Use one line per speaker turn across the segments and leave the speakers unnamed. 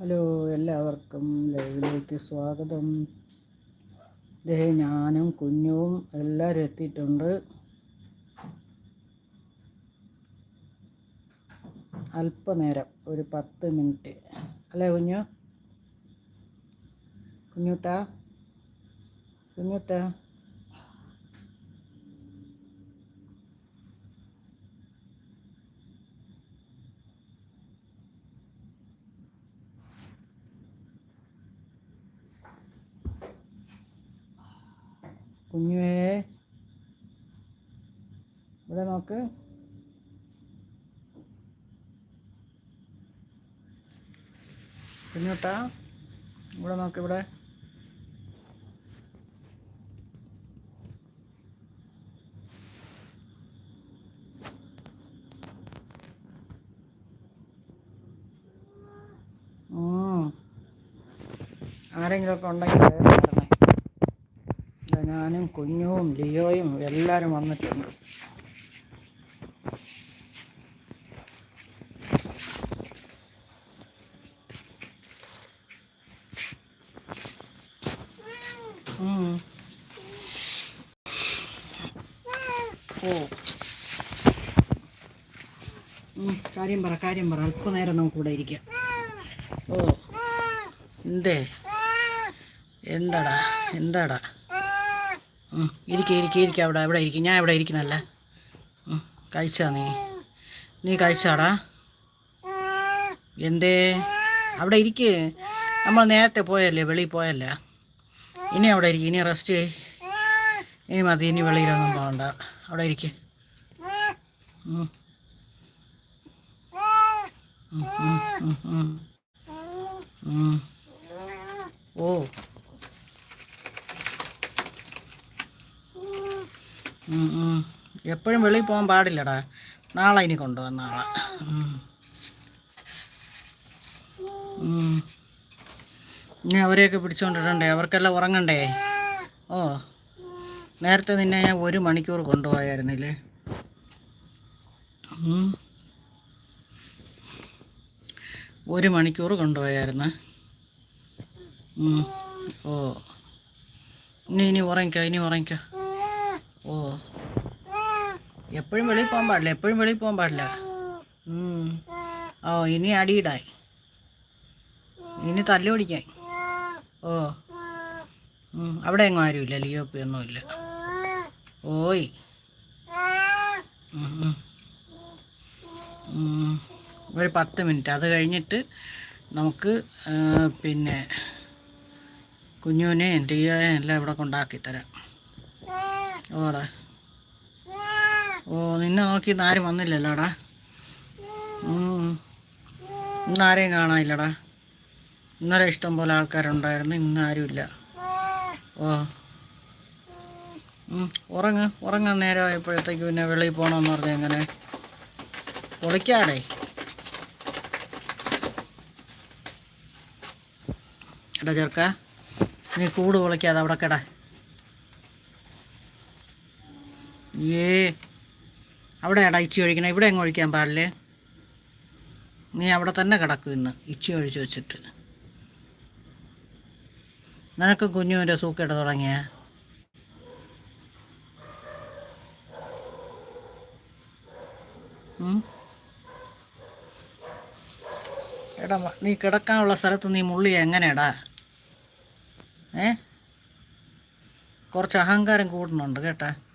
Hello എല്ലാവർക്കും ലൈവിലേക്ക് സ്വാഗതം. ദേ ഞാനും കുഞ്ഞും എല്ലാവരും എത്തിയിട്ടുണ്ട്. അല്പനേരം ഒരു പത്ത് മിനിറ്റ്. അല്ലേ കുഞ്ഞു? കുഞ്ഞുട്ടാ? കുഞ്ഞുട്ടാ? കുഞ്ഞുവേ. ഇവിടെ നോക്ക്. കുഞ്ഞുട്ടാ ഇവിടെ നോക്ക് ഇവിടെ. ആരെങ്കിലുമൊക്കെ ഉണ്ടെങ്കിൽ കുഞ്ഞും ലിയോയും എല്ലാവരും വന്നിട്ടുണ്ട്. ഓ. കാര്യം പറ കാര്യം പറ. അല്പനേരം നമുക്ക് ഇവിടെ ഇരിക്കാം. ഓ. എന്തേ? എന്താടാ? എന്താടാ? ഇരിക്കുക ഇരിക്കുക ഇരിക്ക അവിടെ അവിടെ ഇരിക്കും. ഞാൻ ഇവിടെ ഇരിക്കണല്ലേ കഴിച്ചാ നീ? നീ കഴിച്ചാടാ? എന്തേ? അവിടെ ഇരിക്ക്. നമ്മൾ നേരത്തെ പോയല്ലേ വെളിയിൽ പോയല്ലേ. ഇനി അവിടെ ഇരിക്കും. ഇനി റെസ്റ്റ് ചെയ് ഇനി മതി ഇനി വെളിയിലൊന്നും പോകണ്ട അവിടെ ഇരിക്ക്. ഓ. എപ്പോഴും വെളിയിൽ പോകാൻ പാടില്ലടാ. നാളെ ഇനി കൊണ്ടുവന്ന നാളെ. ഇനി അവരെയൊക്കെ പിടിച്ചുകൊണ്ടിടണ്ടേ അവർക്കെല്ലാം ഉറങ്ങണ്ടേ? ഓ. നേരത്തെ നിന്നെ ഞാൻ ഒരു മണിക്കൂർ കൊണ്ടുപോയായിരുന്നില്ലേ. ഒരു മണിക്കൂർ കൊണ്ടുപോയായിരുന്നു. ഓ. ഇനി ഇനി ഉറങ്ങിക്കോ ഇനി ഉറങ്ങിക്കോ. ഓ. എപ്പോഴും വെളിയിൽ പോകാൻ പാടില്ല എപ്പോഴും വെളിയിൽ പോകാൻ പാടില്ല. ഓ ഇനി അടിയിടായി ഇനി തല്ലു പിടിക്കാൻ. ഓ. അവിടെ എങ്ങും ആരുമില്ല ലിയോപ്പി ഒന്നുമില്ല ഓയ്. ഒരു പത്ത് മിനിറ്റ്. അത് കഴിഞ്ഞിട്ട് നമുക്ക് പിന്നെ കുഞ്ഞുവിനെ ലിയോയെ എല്ലാം ഇവിടെ കൊണ്ടാക്കി തരാം ഓടാ ഓ നിന്നെ നോക്കി ആരും വന്നില്ലല്ലോടാ. ഉം. ഇന്ന് ആരെയും കാണാനില്ലടാ. ഇന്നലെ ഇഷ്ടം പോലെ ആൾക്കാരുണ്ടായിരുന്നു ഇന്ന് ആരുമില്ല ഓ. ഉറങ്ങ ഉറങ്ങ്. ഉറങ്ങാൻ നേരമായപ്പോഴത്തേക്ക് പിന്നെ വെളിയിൽ പോകണമെന്ന് പറഞ്ഞു എങ്ങനെ പൊളിക്കാടേ എടാ ചെറുക്ക നീ കൂട് പൊളിക്കാതെ അവിടെ കിടാ ഏ അവിടെ എടാ ഇച്ചി ഒഴിക്കണം? ഇവിടെ എങ്ങും ഒഴിക്കാൻ പാടില്ലേ? നീ അവിടെ തന്നെ കിടക്കും ഇന്ന്. ഇച്ചി ഒഴിച്ചു വെച്ചിട്ട്. നിനക്ക് കുഞ്ഞുവിന്റെ സൂക്കേട് തുടങ്ങിയ? എടാ നീ കിടക്കാനുള്ള സ്ഥലത്ത് നീ മുള്ളി എങ്ങനെയാടാ? ഏ? കുറച്ച് അഹങ്കാരം കൂടുന്നുണ്ട് കേട്ടാ.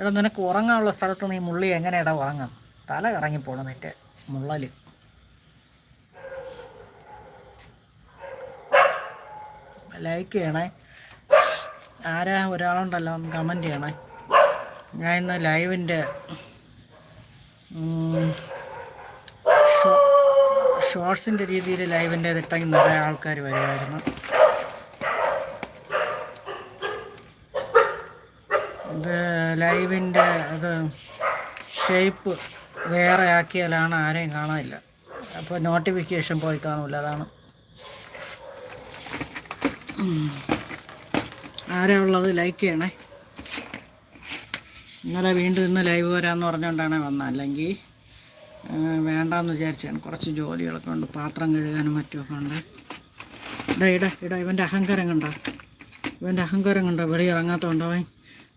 എടാ നിനക്ക് ഉറങ്ങാനുള്ള സ്ഥലത്ത് നീ മുള്ളി എങ്ങനെയാടാ ഉറങ്ങാം തല കറങ്ങിപ്പോണം നിന്റെ മുള്ളൽ. ലൈക്ക് ചെയ്യണേ. ആരാ ഒരാളുണ്ടല്ലോ കമന്റ് ചെയ്യണേ. ഞാൻ ഇന്ന് ലൈവിന്റെ ഷോർട്സിന്റെ രീതിയിൽ ലൈവിന്റെ ഇട്ടെങ്കിൽ നിറയെ ആൾക്കാർ വരുമായിരുന്നു ലൈവിന്റെ അത് ഷേപ്പ് വേറെ ആക്കിയാലാണ് ആരെയും കാണാനില്ല. അപ്പോൾ നോട്ടിഫിക്കേഷൻ പോയി കാണില്ല അതാണ്. ആരാ ഉള്ളത്? ലൈക്ക് ചെയ്യണേ. ഇന്നലെ വീണ്ടും ഇന്ന് ലൈവ് വരാമെന്ന് പറഞ്ഞുകൊണ്ടാണ് വന്നത്. അല്ലെങ്കിൽ വേണ്ടാന്ന് വിചാരിച്ചാണ്. കുറച്ച് ജോലികളൊക്കെ ഉണ്ട്. പാത്രം കഴുകാനും മറ്റുമൊക്കെ ഉണ്ട്. ഇടാ ഇടാ ഇടാ. ഇവന്റെ അഹങ്കാരം കണ്ടോ? ഇവന്റെ അഹങ്കാരം കണ്ടോ? വെളി ഇറങ്ങാത്തതുകൊണ്ട്? അവൻ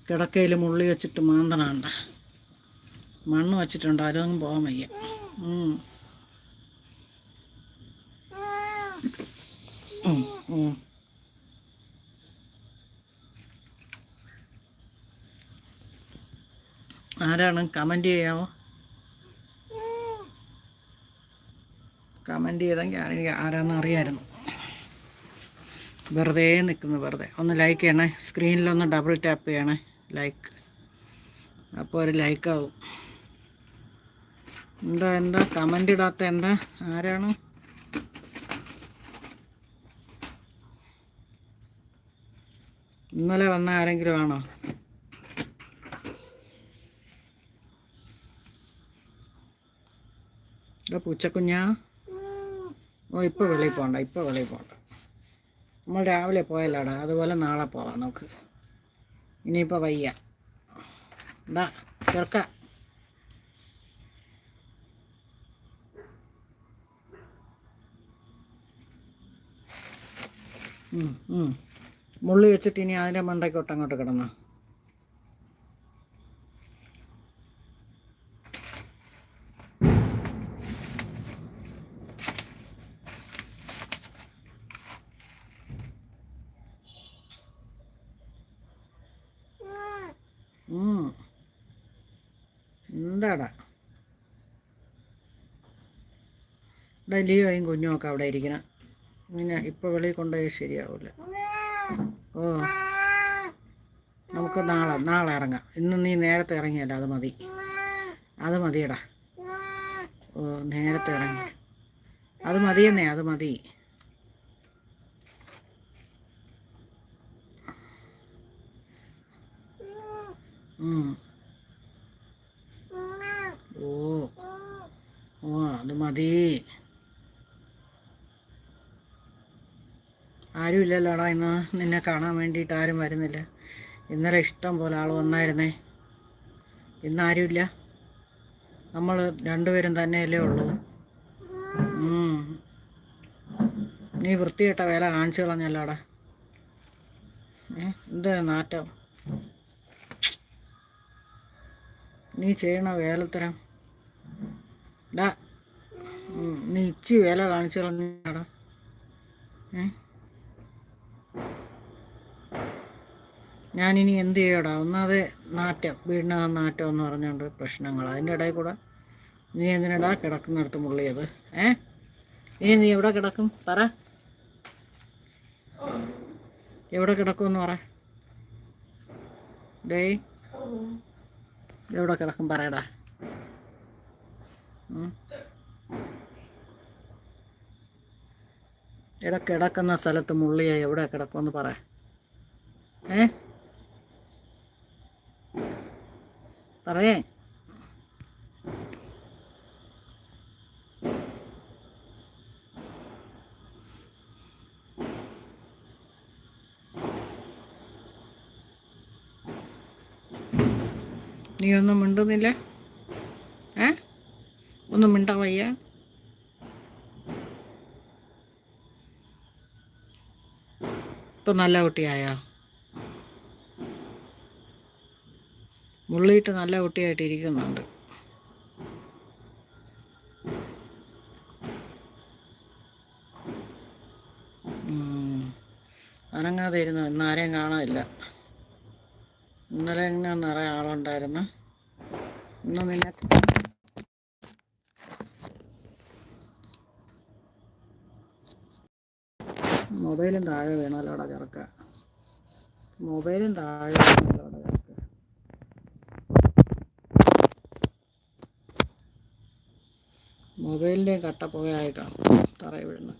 കിടക്കയിൽ മുള്ളി വെച്ചിട്ട് മാന്തണണ്ട. മണ്ണ് വച്ചിട്ടുണ്ട് അതൊന്നും പോകാൻ വയ്യ. ആരാണ് കമന്റ് ചെയ്യാമോ കമന്റ് ചെയ്തെങ്കിൽ എനിക്ക് ആരാന്ന് അറിയായിരുന്നു. വെറുതെ നിൽക്കുന്നു വെറുതെ. ഒന്ന് ലൈക്ക് ചെയ്യണേ. സ്ക്രീനിലൊന്ന് ഡബിൾ ടാപ്പ് ചെയ്യണേ. ലൈക്ക് അപ്പോൾ ഒരു ലൈക്കാവും എന്താ എന്താ? കമന്റ് ഇടാത്ത എന്താ? ആരാണ്? ഇന്നലെ വന്ന ആരെങ്കിലും ആണോ? പൂച്ചക്കുഞ്ഞാ. ഓ ഇപ്പോൾ വെളിയിൽ പോണ്ട ഇപ്പോൾ വെളിയിൽ പോണ്ട. നമ്മൾ രാവിലെ പോയല്ലാടാ അതുപോലെ നാളെ പോവാം നമുക്ക്. ഇനിയിപ്പോൾ വയ്യ. എന്താ ചെറുക്ക. മുള്ളി വെച്ചിട്ട് ഇനി അതിന്റെ മണ്ടയ്ക്കോട്ട് അങ്ങോട്ട് കിടന്നു. എന്താടാ ഇവിടെ ലിയോയും കുഞ്ഞുമൊക്കെ അവിടെ ഇരിക്കണം. ഇങ്ങനെ ഇപ്പോൾ വെളിയിൽ കൊണ്ടുപോയി ശരിയാവില്ല ഓ. നമുക്ക് നാളെ നാളെ ഇറങ്ങാം. ഇന്ന് നീ നേരത്തെ ഇറങ്ങിയല്ല അത് മതി. അത് മതിയടാ. ഓ നേരത്തെ ഇറങ്ങി. അത് മതിയെന്നേ അത് മതി. ഉം. ഓ ഓ അത് മതി. ആരും ഇല്ലല്ലോടാ ഇന്ന്. നിന്നെ കാണാൻ വേണ്ടിയിട്ട് ആരും വരുന്നില്ല. ഇന്നലെ ഇഷ്ടം പോലെ ആൾ വന്നായിരുന്നേ. ഇന്ന് ആരുമില്ല. നമ്മൾ രണ്ടുപേരും തന്നെയല്ലേ ഉള്ളൂ. നീ വൃത്തിയിട്ട വേല കാണിച്ചു കളഞ്ഞല്ലോടാ. എന്തൊരു നാറ്റം. നീ ചെയ്യണ വേലത്തരം. ഡാ. നീ ഇച്ചി വേല കാണിച്ചു കളഞ്ഞാടാ ഞാനിനി എന്ത് ചെയ്യടാ? ഒന്നാതെ നാറ്റം വീടിനകം നാറ്റം എന്ന് പറഞ്ഞുകൊണ്ട് പ്രശ്നങ്ങൾ അതിന്റെ ഇടയിൽ കൂടെ നീ എന്തിനടാ കിടക്കുന്നിടത്ത് മുള്ളിയത്? ഏ? ഇനി നീ എവിടെ കിടക്കും? പറ. എവിടെ കിടക്കുമെന്ന് പറ. ഡേയ് എവിടെ കിടക്കും? പറയടാ. എടാ കിടക്കുന്ന സ്ഥലത്ത് മുള്ളിയായി എവിടെ കിടക്കുമെന്ന് പറ. ഏ? പറയേ. നീ ഒന്നും മിണ്ടുന്നില്ല? ഒന്നും മിണ്ടാവയ്യ. ഇപ്പം നല്ല കുട്ടിയായോ? മുള്ളിയിട്ട് നല്ല കുട്ടിയായിട്ട് ഇരിക്കുന്നുണ്ട്. അനങ്ങാതെ ഇരുന്നു ഇന്ന് ആരെയും കാണാനില്ല. ഇന്നലെ എങ്ങനെയാണെന്ന് നിറയെ ആളുണ്ടായിരുന്നു. ഇന്ന് നിന്നെ മൊബൈലും താഴെ വീണല്ലോടെ ചെറുക്ക. മൊബൈലും താഴെ വീണല്ലോടെ ചെറുക്ക. മൊബൈലിന്റെ കട്ടപ്പുകയായി കാണും. തറയിൽ വീഴുന്നു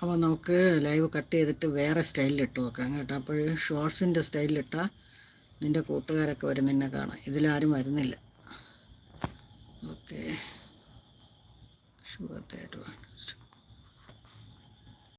അപ്പോൾ നമുക്ക് ലൈവ് കട്ട് ചെയ്തിട്ട് വേറെ സ്റ്റൈലിൽ ഇട്ട് നോക്കാം കേട്ടോ. അപ്പോൾ ഷോർട്സിന്റെ സ്റ്റൈലിലിട്ടാൽ നിന്റെ കൂട്ടുകാരൊക്കെ വരും നിന്നെ കാണാം. ഇതിലാരും വരുന്നില്ല. ഓക്കെ